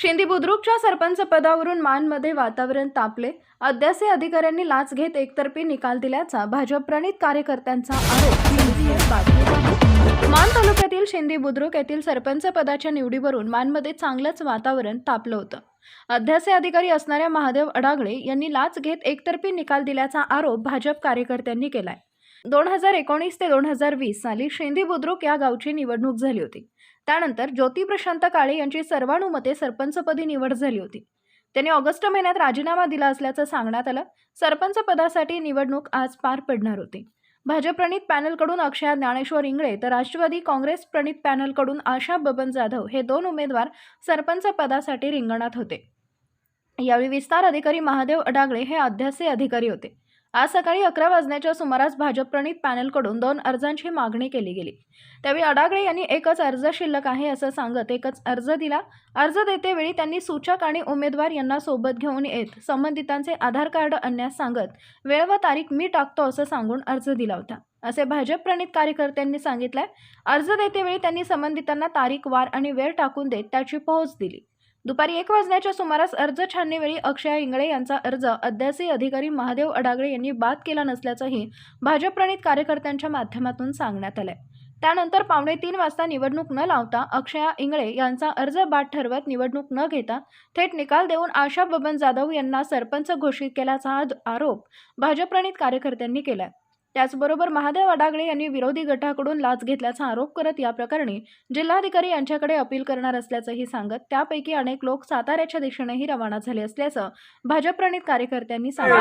शिंदी बुद्रुकच्या सरपंच पदावरून मानमध्ये वातावरण तापले. अद्यासे अधिकाऱ्यांनी लाच घेत एकतर्फी निकाल दिल्याचा भाजपप्रणित कार्यकर्त्यांचा आरोप. मान तालुक्यातील शिंदी बुद्रुक येथील सरपंच पदाच्या निवडीवरून मानमध्ये चांगलंच वातावरण तापलं होतं. अध्यासे अधिकारी असणाऱ्या महादेव अडागळे यांनी लाच घेत एकतर्फी निकाल दिल्याचा आरोप भाजप कार्यकर्त्यांनी केलाय. दोन हजार एकोणीस ते दोन हजार वीस साली शेंदी बुद्रुक या गावची निवडणूक झाली होती. त्यानंतर ज्योती प्रशांत काळे यांची सर्वानुमते सरपंचपदी निवड झाली होती. त्यांनी ऑगस्ट महिन्यात राजीनामा दिला असल्याचं सांगण्यात आलं. सरपंच पदासाठी निवडणूक आज पार पडणार होती. भाजप प्रणित पॅनलकडून अक्षया ज्ञानेश्वर इंगळे तर राष्ट्रवादी काँग्रेस प्रणित पॅनलकडून आशा बबन जाधव हे दोन उमेदवार सरपंच पदासाठी रिंगणात होते. यावेळी विस्तार अधिकारी महादेव अडागळे हे अध्यासे अधिकारी होते. आज सकाळी अकरा वाजण्याच्या सुमारास भाजपप्रणित पॅनलकडून दोन अर्जांची मागणी केली गेली. त्यावेळी अडागळे यांनी एकच अर्ज शिल्लक आहे असं सांगत एकच अर्ज दिला. अर्ज देतेवेळी त्यांनी सूचक आणि उमेदवार यांना सोबत घेऊन येत संबंधितांचे आधार कार्ड आणण्यास सांगत वेळ व तारीख मी टाकतो असं सांगून अर्ज दिला होता. असे भाजप प्रणित कार्यकर्त्यांनी सांगितलंय. अर्ज देतेवेळी त्यांनी संबंधितांना तारीख वार आणि वेळ टाकून देत त्याची पोहोच दिली. दुपारी एक वाजण्याच्या सुमारास अर्ज छाननीवेळी अक्षय इंगळे यांचा अर्ज अध्यासी अधिकारी महादेव अडागळे यांनी बाद केला नसल्याचंही भाजपप्रणित कार्यकर्त्यांच्या माध्यमातून सांगण्यात आलंय. त्यानंतर पावणे तीन वाजता निवडणूक न लावता अक्षया इंगळे यांचा अर्ज बाद ठरवत निवडणूक न घेता थेट निकाल देऊन आशा बबन जाधव यांना सरपंच घोषित केल्याचा आरोप भाजपप्रणित कार्यकर्त्यांनी केलाय. त्याचबरोबर महादेव अडागळे यांनी विरोधी गटाकडून लाच घेतल्याचा आरोप करत या प्रकरणी जिल्हाधिकारी यांच्याकडे अपील करणार असल्याचंही सांगत त्यापैकी अनेक लोक साताऱ्याच्या दिशेनेही रवाना झाले असल्याचं भाजप प्रणित कार्यकर्त्यांनी सांगितलं.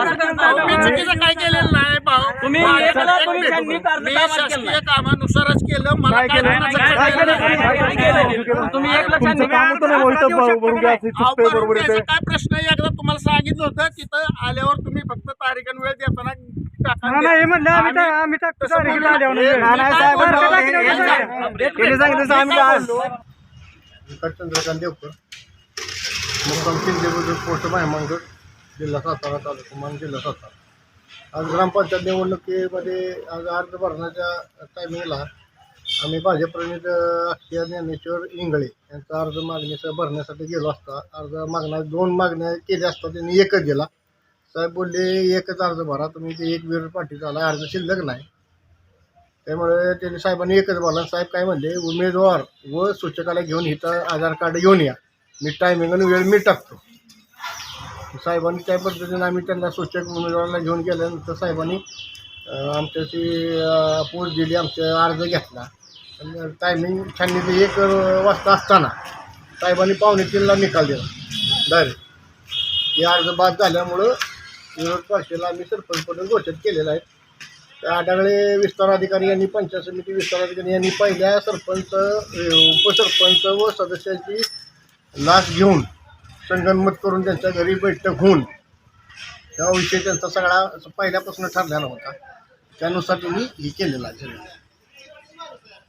होतं तिथं आल्यावर तुम्ही फक्त तारीख आणि वेळ देताना टाका नाही, नाही, म्हणलं आम्ही आम्ही- टा- आम्ही टाकतो तसं तारीख बोललो. आल्यावर. नाही, नाही, मी साहेब, काय बरं, बोललो? बरं, बरं, बरं. त्यांनी सांगितलं तसं आम्ही मी काय आज-? चंद्रकांत देवकर मुक्काम शिंदेबद्दल पोस्ट मायमांगड जिल्हा सातारा तालुका मान जिल्हा सातारा आज ग्रामपंचायत निवडणुकीमध्ये आज अर्ज भरण्याच्या टायमिंगला आम्ही भाजपप्रणित अक्षय ज्ञानेश्वर इंगळे यांचा अर्ज मागणीचा भरण्यासाठी गेलो असता अर्ज मागण्या दोन मागण्या केल्या असता त्यांनी एकच दिला साहेब बोलले एकच अर्ज भरा तुम्ही ते एक वीर पाठीचा आला अर्ज शिल्लक नाही. त्यामुळे त्यांनी साहेबांनी एकच बोला. साहेब काय म्हणले उमेदवार व सूचकाला घेऊन इथं आधार कार्ड घेऊन या. मी टायमिंग आणि वेळ मी टाकतो. साहेबांनी त्या पद्धतीने आम्ही त्यांना सूचक उमेदवाराला घेऊन गेल्यानंतर साहेबांनी आमच्याशी अं, पोच दिली आमचा अर्ज घेतला. टायमिंग छाननी ते एक वाजता असताना साहेबांनी पावणे तीनला निकाल दिला. डायरेक्ट. हे अर्ज बाद झाल्यामुळं विरोध पक्षाला आम्ही सरपंचपद घोषित केलेलं आहे. त्या आढागळे विस्तार अधिकारी यांनी पंचायत समिती विस्तार अधिकारी यांनी पहिल्या सरपंच उपसरपंच व सदस्यांची लाच घेऊन संगनमत करून त्यांच्या घरी बैठक होऊन त्या विषय त्यांचा सगळा पहिल्यापासून ठरलेला होता. त्यानुसार त्यांनी हे केलेला आहे.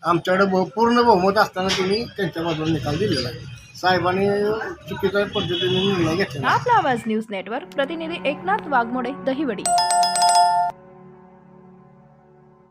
आमच्याकडे पूर्ण बहुमत असताना तुम्ही त्यांच्या बाजूला निकाल दिलेला आहे. साहेबांनी चुकीच्या पद्धतीने निर्णय घेतला आपला आवाज न्यूज नेटवर्क. प्रतिनिधी एकनाथ वाघमोडे दहिवडी.